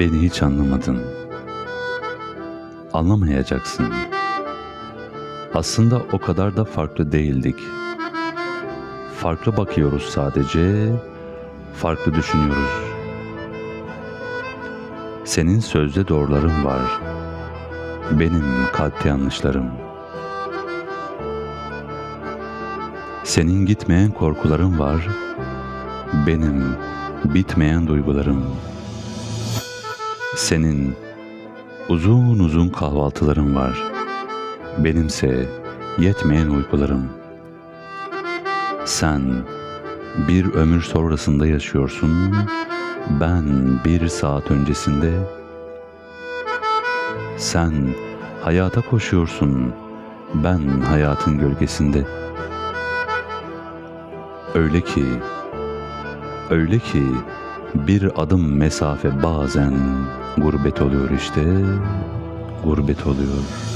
Beni hiç anlamadın. Anlamayacaksın. Aslında o kadar da farklı değildik. Farklı bakıyoruz sadece, farklı düşünüyoruz. Senin sözde doğruların var. Benim kalpte yanlışlarım. Senin gitmeyen korkuların var. Benim bitmeyen duygularım. Senin uzun uzun kahvaltıların var. Benimse yetmeyen uykularım. Sen bir ömür sonrasında yaşıyorsun. Ben bir saat öncesinde. Sen hayata koşuyorsun. Ben hayatın gölgesinde. Öyle ki, öyle ki bir adım mesafe bazen gurbet oluyor işte, gurbet oluyor.